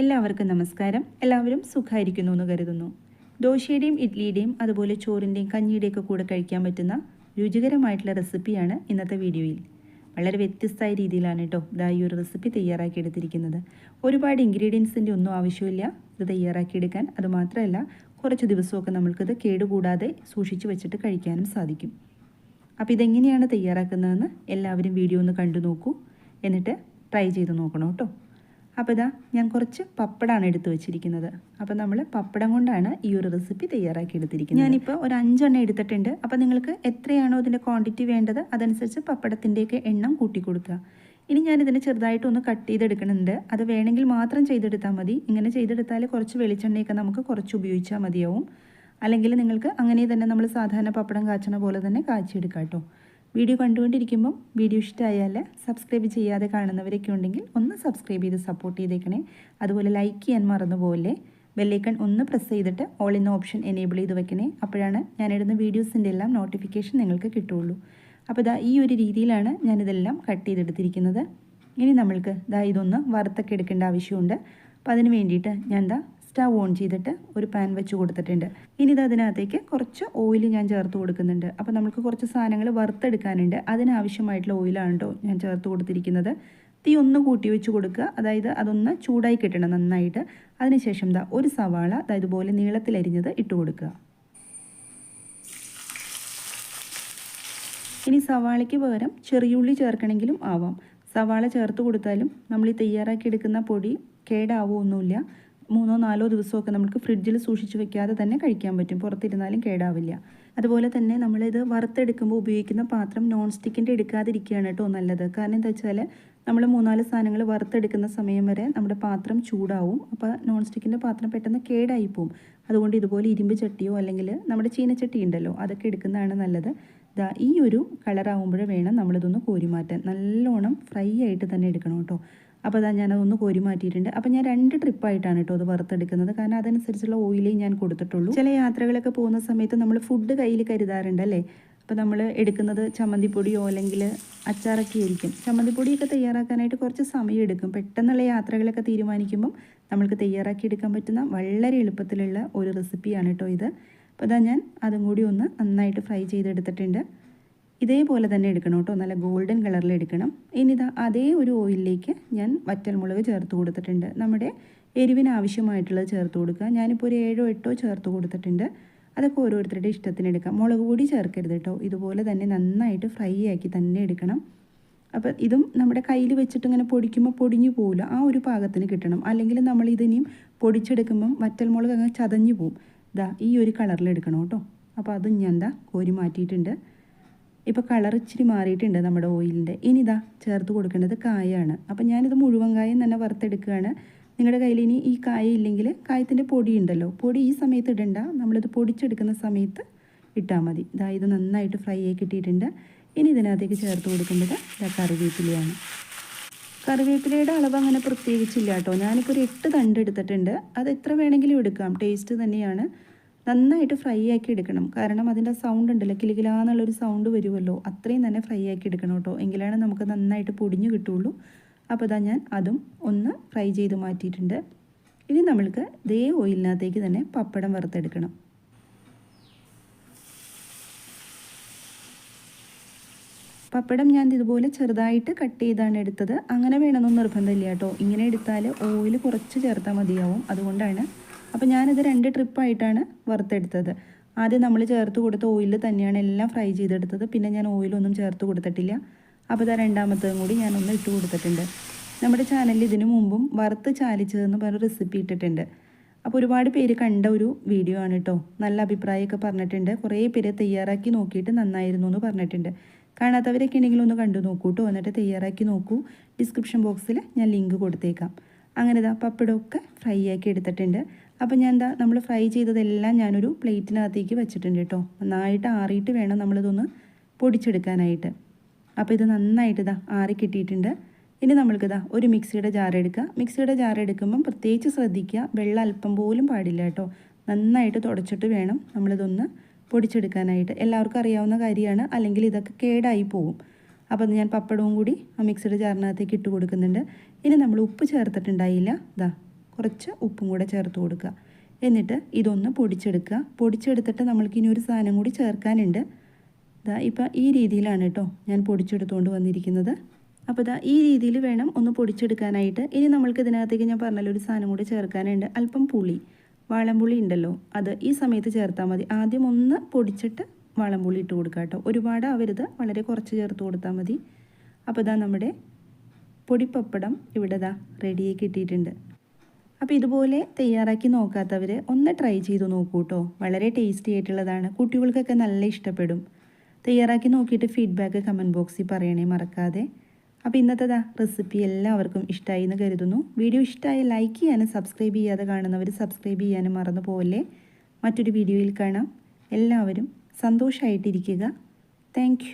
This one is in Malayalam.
എല്ലാവർക്കും നമസ്കാരം. എല്ലാവരും സുഖമായിരിക്കുന്നു എന്ന് കരുതുന്നു. ദോശയുടെയും ഇഡ്ലിയുടെയും അതുപോലെ ചോറിന്റെയും കഞ്ഞിയുടെയും ഒക്കെ കൂടെ കഴിക്കാൻ പറ്റുന്ന രുചികരമായിട്ടുള്ള റെസിപ്പിയാണ് ഇന്നത്തെ വീഡിയോയിൽ. വളരെ വ്യത്യസ്തമായ രീതിയിലാണ് കേട്ടോ ഇതാ ഈ ഒരു റെസിപ്പി തയ്യാറാക്കി എടുത്തിരിക്കുന്നത് ഒരുപാട് ഇൻഗ്രീഡിയൻസിന്റെ ഒന്നും ആവശ്യമില്ല. ഇത് തയ്യാറാക്കിയെടുക്കാൻ. അതുമാത്രമല്ല കുറച്ച് ദിവസമൊക്കെ നമ്മൾക്കിത് കേടുകൂടാതെ സൂക്ഷിച്ച് വെച്ചിട്ട് കഴിക്കാനും സാധിക്കും. അപ്പോൾ ഇതെങ്ങനെയാണ് തയ്യാറാക്കുന്നതെന്ന് എല്ലാവരും വീഡിയോ ഒന്ന് കണ്ടു നോക്കൂ. എന്നിട്ട് ട്രൈ ചെയ്ത് നോക്കണം കേട്ടോ അപ്പോൾ ഇതാ ഞാൻ കുറച്ച് പപ്പടമാണ് എടുത്ത് വെച്ചിരിക്കുന്നത്. അപ്പോൾ നമ്മൾ പപ്പടം കൊണ്ടാണ് ഈ ഒരു റെസിപ്പി തയ്യാറാക്കി എടുത്തിരിക്കുന്നത്. ഞാനിപ്പോൾ ഒരു അഞ്ചെണ്ണം എടുത്തിട്ടുണ്ട്. അപ്പോൾ നിങ്ങൾക്ക് എത്രയാണോ ഇതിന്റെ ക്വാണ്ടിറ്റി വേണ്ടത് അതനുസരിച്ച് പപ്പടത്തിന്റെയൊക്കെ എണ്ണം കൂട്ടി കൊടുക്കുക. ഇനി ഞാനിതിനെ ചെറുതായിട്ടൊന്ന് കട്ട് ചെയ്തെടുക്കുന്നുണ്ട്. അത് വേണമെങ്കിൽ മാത്രം ചെയ്തെടുത്താൽ മതി. ഇങ്ങനെ ചെയ്തെടുത്താൽ കുറച്ച് വെളിച്ചെണ്ണയൊക്കെ നമുക്ക് കുറച്ച് ഉപയോഗിച്ചാൽ മതിയാവും. അല്ലെങ്കിൽ നിങ്ങൾക്ക് അങ്ങനെ തന്നെ നമ്മൾ സാധാരണ പപ്പടം കാച്ചണ പോലെ തന്നെ കാച്ചിയെടുക്കാം കേട്ടോ. വീഡിയോ കണ്ടുകൊണ്ടിരിക്കുമ്പം വീഡിയോ ഇഷ്ടമായാൽ സബ്സ്ക്രൈബ് ചെയ്യാതെ കാണുന്നവരൊക്കെ ഉണ്ടെങ്കിൽ ഒന്ന് സബ്സ്ക്രൈബ് ചെയ്ത് സപ്പോർട്ട് ചെയ്തേക്കണേ. അതുപോലെ ലൈക്ക് ചെയ്യാൻ മറന്നുപോലെ ബെല്ലൈക്കൺ ഒന്ന് പ്രസ് ചെയ്തിട്ട് ഓൾ ഇൻ ഓപ്ഷൻ എനേബിൾ ചെയ്ത് വെക്കണേ. അപ്പോഴാണ് ഞാനിടുന്ന വീഡിയോസിന്റെ എല്ലാം നോട്ടിഫിക്കേഷൻ നിങ്ങൾക്ക് കിട്ടുള്ളൂ അപ്പോൾ ഇതാ ഈ ഒരു രീതിയിലാണ് ഞാനിതെല്ലാം കട്ട് ചെയ്തെടുത്തിരിക്കുന്നത്. ഇനി നമ്മൾക്ക് ഇതാ ഇതൊന്ന് വറുത്തൊക്കെ എടുക്കേണ്ട ആവശ്യമുണ്ട്. അപ്പോൾ അതിന് വേണ്ടിയിട്ട് ഞാൻ എന്താ സ്റ്റവ് ഓൺ ചെയ്തിട്ട് ഒരു പാൻ വെച്ച് കൊടുത്തിട്ടുണ്ട്. ഇനി ഇത് അതിനകത്തേക്ക് കുറച്ച് ഓയിൽ ഞാൻ ചേർത്ത് കൊടുക്കുന്നുണ്ട്. അപ്പോൾ നമുക്ക് കുറച്ച് സാധനങ്ങൾ വറുത്തെടുക്കാനുണ്ട്. അതിനാവശ്യമായിട്ടുള്ള ഓയിലാണ് കേട്ടോ ഞാൻ ചേർത്ത് കൊടുത്തിരിക്കുന്നത്. തീ ഒന്ന് കൂട്ടി വെച്ച് കൊടുക്കുക. അതായത് അതൊന്ന് ചൂടായി കിട്ടണം നന്നായിട്ട്. അതിനുശേഷം ദാ ഒരു സവാള അതായത് പോലെ നീളത്തിലരിഞ്ഞത് ഇട്ട് കൊടുക്കുക. ഇനി സവാളയ്ക്ക് പകരം ചെറിയുള്ളി ചേർക്കണമെങ്കിലും ആവാം. സവാള ചേർത്ത് കൊടുത്താലും നമ്മൾ ഈ തയ്യാറാക്കി എടുക്കുന്ന പൊടി കേടാവുമൊന്നുമില്ല മൂന്നോ നാലോ ദിവസമൊക്കെ നമുക്ക് ഫ്രിഡ്ജിൽ സൂക്ഷിച്ച് വെക്കാതെ തന്നെ കഴിക്കാൻ പറ്റും. പുറത്തിരുന്നാലും കേടാവില്ല. അതുപോലെ തന്നെ നമ്മളിത് വറുത്തെടുക്കുമ്പോൾ ഉപയോഗിക്കുന്ന പാത്രം നോൺ സ്റ്റിക്കിന്റെ എടുക്കാതിരിക്കുകയാണ് കേട്ടോ നല്ലത്. കാരണം എന്താ വെച്ചാൽ നമ്മൾ മൂന്നാൽ സാധനങ്ങൾ വറുത്തെടുക്കുന്ന സമയം വരെ നമ്മുടെ പാത്രം ചൂടാവും. അപ്പോൾ നോൺ സ്റ്റിക്കിന്റെ പാത്രം പെട്ടെന്ന് കേടായി പോവും. അതുകൊണ്ട് ഇതുപോലെ ഇരുമ്പ് ചട്ടിയോ അല്ലെങ്കിൽ നമ്മുടെ ചീനച്ചട്ടി ഉണ്ടല്ലോ അതൊക്കെ എടുക്കുന്നതാണ് നല്ലത്. ദാ ഈ ഒരു കളറാകുമ്പോഴേ വേണം നമ്മളിതൊന്ന് കോരി മാറ്റാൻ നല്ലോണം ഫ്രൈ ആയിട്ട് തന്നെ എടുക്കണം കേട്ടോ. അപ്പോൾ അതാ ഞാനതൊന്ന് കോരി മാറ്റിയിട്ടുണ്ട് അപ്പോൾ ഞാൻ രണ്ട് ട്രിപ്പായിട്ടാണ് കേട്ടോ അത് വറുത്തെടുക്കുന്നത്. കാരണം അതനുസരിച്ചുള്ള ഓയിലേ ഞാൻ കൊടുത്തിട്ടുള്ളൂ. ചില യാത്രകളൊക്കെ പോകുന്ന സമയത്ത് നമ്മൾ ഫുഡ് കയ്യിൽ കരുതാറുണ്ട് അല്ലേ? അപ്പോൾ നമ്മൾ എടുക്കുന്നത് ചമ്മന്തിപ്പൊടിയോ അല്ലെങ്കിൽ അച്ചാറൊക്കെ ആയിരിക്കും. ചമ്മന്തിപ്പൊടിയൊക്കെ തയ്യാറാക്കാനായിട്ട് കുറച്ച് സമയം എടുക്കും. പെട്ടെന്നുള്ള യാത്രകളൊക്കെ തീരുമാനിക്കുമ്പം നമ്മൾക്ക് തയ്യാറാക്കി എടുക്കാൻ പറ്റുന്ന വളരെ എളുപ്പത്തിലുള്ള ഒരു റെസിപ്പിയാണ് കേട്ടോ ഇത്. അപ്പോൾ അതാ ഞാൻ അതും കൂടി ഒന്ന് നന്നായിട്ട് ഫ്രൈ ചെയ്തെടുത്തിട്ടുണ്ട്. ഇതേപോലെ തന്നെ എടുക്കണം കേട്ടോ. നല്ല ഗോൾഡൻ കളറിൽ എടുക്കണം. ഇനി ഇതാ അതേ ഒരു ഓയിലിലേക്ക് ഞാൻ വറ്റൽമുളക് ചേർത്ത് കൊടുത്തിട്ടുണ്ട്. നമ്മുടെ എരിവിന് ആവശ്യമായിട്ടുള്ളത് ചേർത്ത് കൊടുക്കുക. ഞാനിപ്പോൾ ഒരു ഏഴോ എട്ടോ ചേർത്ത് കൊടുത്തിട്ടുണ്ട്. അതൊക്കെ ഓരോരുത്തരുടെ ഇഷ്ടത്തിന് എടുക്കാം. മുളക് പൊടി ചേർക്കരുത് കേട്ടോ. ഇതുപോലെ തന്നെ നന്നായിട്ട് ഫ്രൈ ആക്കി തന്നെ എടുക്കണം. അപ്പോൾ ഇതും നമ്മുടെ കയ്യിൽ വെച്ചിട്ട് ഇങ്ങനെ പൊടിക്കുമ്പോൾ പൊടിഞ്ഞു പോകില്ല ആ ഒരു പാകത്തിന് കിട്ടണം. അല്ലെങ്കിൽ നമ്മൾ ഇതിനിയും പൊടിച്ചെടുക്കുമ്പം വറ്റൽമുളക് അങ്ങ് ചതഞ്ഞു പോവും. ഇതാ ഈ ഒരു കളറിൽ എടുക്കണം കേട്ടോ. അപ്പോൾ അതും ഞാൻ എന്താ കോരി മാറ്റിയിട്ടുണ്ട്. ഇപ്പോൾ കളർ ഇച്ചിരി മാറിയിട്ടുണ്ട് നമ്മുടെ ഓയിലിന്റെ ഇനി ഇതാ ചേർത്ത് കൊടുക്കേണ്ടത് കായാണ്. അപ്പോൾ ഞാനിത് മുഴുവൻ കായം തന്നെ വറുത്തെടുക്കുകയാണ്. നിങ്ങളുടെ കയ്യിൽ ഇനി ഈ കായ ഇല്ലെങ്കിൽ കായത്തിന്റെ പൊടി ഉണ്ടല്ലോ. പൊടി ഈ സമയത്ത് ഇടണ്ട. നമ്മളിത് പൊടിച്ചെടുക്കുന്ന സമയത്ത് ഇട്ടാൽ മതി. ഇതാ ഇത് നന്നായിട്ട് ഫ്രൈ ആയി കിട്ടിയിട്ടുണ്ട്. ഇനി ഇതിനകത്തേക്ക് ചേർത്ത് കൊടുക്കേണ്ടത് കറിവേപ്പിലയാണ്. കറിവേപ്പിലയുടെ അളവ് അങ്ങനെ പ്രത്യേകിച്ചില്ല കേട്ടോ. ഞാനിപ്പോൾ ഒരു എട്ട് തണ്ട് എടുത്തിട്ടുണ്ട്. അത് എത്ര വേണമെങ്കിലും എടുക്കാം. ടേസ്റ്റ് തന്നെയാണ്. നന്നായിട്ട് ഫ്രൈ ആക്കി എടുക്കണം. കാരണം അതിന്റെ സൗണ്ട് ഉണ്ടല്ലോ കിലുകിലാന്നുള്ളൊരു സൗണ്ട് വരുമല്ലോ. അത്രയും തന്നെ ഫ്രൈ ആക്കി എടുക്കണം കേട്ടോ. എങ്കിലാണ് നമുക്ക് നന്നായിട്ട് പൊടിഞ്ഞു കിട്ടുള്ളൂ അപ്പോൾ ഇതാ ഞാൻ അതും ഒന്ന് ഫ്രൈ ചെയ്ത് മാറ്റിയിട്ടുണ്ട്. ഇനി നമ്മൾക്ക് ഇതേ ഓയിലിനകത്തേക്ക് തന്നെ പപ്പടം വറുത്തെടുക്കണം. പപ്പടം ഞാൻ ഇതുപോലെ ചെറുതായിട്ട് കട്ട് ചെയ്താണ് എടുത്തത്. അങ്ങനെ വേണമെന്നൊന്നും നിർബന്ധമില്ല കേട്ടോ. ഇങ്ങനെ എടുത്താൽ ഓയിൽ കുറച്ച് ചേർത്താൽ മതിയാവും. അതുകൊണ്ടാണ്. അപ്പോൾ ഞാനിത് രണ്ട് ട്രിപ്പായിട്ടാണ് വറുത്തെടുത്തത്. ആദ്യം നമ്മൾ ചേർത്ത് കൊടുത്ത ഓയിൽ തന്നെയാണ് എല്ലാം ഫ്രൈ ചെയ്തെടുത്തത്. പിന്നെ ഞാൻ ഓയിലൊന്നും ചേർത്ത് കൊടുത്തിട്ടില്ല. അപ്പോൾ ഇതാ രണ്ടാമത്തതും കൂടി ഞാനൊന്ന് ഇട്ട് കൊടുത്തിട്ടുണ്ട്. നമ്മുടെ ചാനലിൽ ഇതിനു മുമ്പും വറുത്ത് ചാലിച്ചതെന്ന് പറഞ്ഞ റെസിപ്പി ഇട്ടിട്ടുണ്ട്. അപ്പോൾ ഒരുപാട് പേര് കണ്ട ഒരു വീഡിയോ ആണ് കേട്ടോ. നല്ല അഭിപ്രായമൊക്കെ പറഞ്ഞിട്ടുണ്ട്. കുറേ പേര് തയ്യാറാക്കി നോക്കിയിട്ട് നന്നായിരുന്നു എന്ന് പറഞ്ഞിട്ടുണ്ട്. കാണാത്തവരൊക്കെ ഉണ്ടെങ്കിൽ ഒന്ന് കണ്ടു നോക്കൂ കേട്ടോ എന്നിട്ട് തയ്യാറാക്കി നോക്കൂ. ഡിസ്ക്രിപ്ഷൻ ബോക്സിൽ ഞാൻ ലിങ്ക് കൊടുത്തേക്കാം. അങ്ങനെ ഇതാ പപ്പടമൊക്കെ ഫ്രൈ ആക്കി എടുത്തിട്ടുണ്ട്. അപ്പോൾ ഞാൻ എന്താ നമ്മൾ ഫ്രൈ ചെയ്തതെല്ലാം ഞാനൊരു പ്ലേറ്റിനകത്തേക്ക് വെച്ചിട്ടുണ്ട് കേട്ടോ നന്നായിട്ട് ആറിയിട്ട് വേണം നമ്മളിതൊന്ന് പൊടിച്ചെടുക്കാനായിട്ട്. അപ്പോൾ ഇത് നന്നായിട്ട് ഇതാ ആറി കിട്ടിയിട്ടുണ്ട്. ഇനി നമ്മൾക്കിതാ ഒരു മിക്സിയുടെ ജാർ എടുക്കുക മിക്സിയുടെ ജാർ എടുക്കുമ്പം പ്രത്യേകിച്ച് ശ്രദ്ധിക്കുക. വെള്ളം അല്പം പോലും പാടില്ല കേട്ടോ നന്നായിട്ട് തുടച്ചിട്ട് വേണം നമ്മളിതൊന്ന് പൊടിച്ചെടുക്കാനായിട്ട് എല്ലാവർക്കും അറിയാവുന്ന കാര്യമാണ്. അല്ലെങ്കിൽ ഇതൊക്കെ കേടായി പോകും അപ്പോൾ ഞാൻ പപ്പടവും കൂടി ആ മിക്സഡ് ജാറിനകത്തേക്ക് ഇട്ട് കൊടുക്കുന്നുണ്ട്. ഇനി നമ്മൾ ഉപ്പ് ചേർത്തിട്ടുണ്ടായില്ല. ഇതാ കുറച്ച് ഉപ്പും കൂടെ ചേർത്ത് കൊടുക്കുക. എന്നിട്ട് ഇതൊന്ന് പൊടിച്ചെടുക്കുക. പൊടിച്ചെടുത്തിട്ട് നമ്മൾക്ക് ഇനി ഒരു സാധനം കൂടി ചേർക്കാനുണ്ട്. ഇതാ ഇപ്പം ഈ രീതിയിലാണ് കേട്ടോ ഞാൻ പൊടിച്ചെടുത്തുകൊണ്ട് വന്നിരിക്കുന്നത്. അപ്പോൾ ഇതാ ഈ രീതിയിൽ വേണം ഒന്ന് പൊടിച്ചെടുക്കാനായിട്ട്. ഇനി നമ്മൾക്ക് ഇതിനകത്തേക്ക് ഞാൻ പറഞ്ഞല്ലോ ഒരു സാധനം കൂടി ചേർക്കാനുണ്ട്. അല്പം പുളി. വാളംപുളി ഉണ്ടല്ലോ അത് ഈ സമയത്ത് ചേർത്താൽ മതി. ആദ്യം ഒന്ന് പൊടിച്ചിട്ട് വാളംപുളി ഇട്ട് കൊടുക്കുക കേട്ടോ ഒരുപാട് ആവരുത് വളരെ കുറച്ച് ചേർത്ത് കൊടുത്താൽ മതി. അപ്പോൾ ഇതാ നമ്മുടെ പൊടിപ്പപ്പടം ഇവിടെ ഇതാ റെഡിയായി കിട്ടിയിട്ടുണ്ട്. അപ്പോൾ ഇതുപോലെ തയ്യാറാക്കി നോക്കാത്തവർ ഒന്ന് ട്രൈ ചെയ്ത് നോക്കൂ കേട്ടോ വളരെ ടേസ്റ്റി ആയിട്ടുള്ളതാണ്. കുട്ടികൾക്കൊക്കെ നല്ല ഇഷ്ടപ്പെടും. തയ്യാറാക്കി നോക്കിയിട്ട് ഫീഡ്ബാക്ക് കമന്റ് ബോക്സിൽ പറയണേ മറക്കാതെ. അപ്പോൾ ഇന്നത്തെ റെസിപ്പി എല്ലാവർക്കും ഇഷ്ടമായി എന്ന് കരുതുന്നു. വീഡിയോ ഇഷ്ടമായി ലൈക്ക് ചെയ്യാനും സബ്സ്ക്രൈബ് ചെയ്യാതെ കാണുന്നവർ സബ്സ്ക്രൈബ് ചെയ്യാനും മറന്നു പോകല്ലേ മറ്റൊരു വീഡിയോയിൽ കാണാം. എല്ലാവരും സന്തോഷമായിട്ടിരിക്കുക താങ്ക്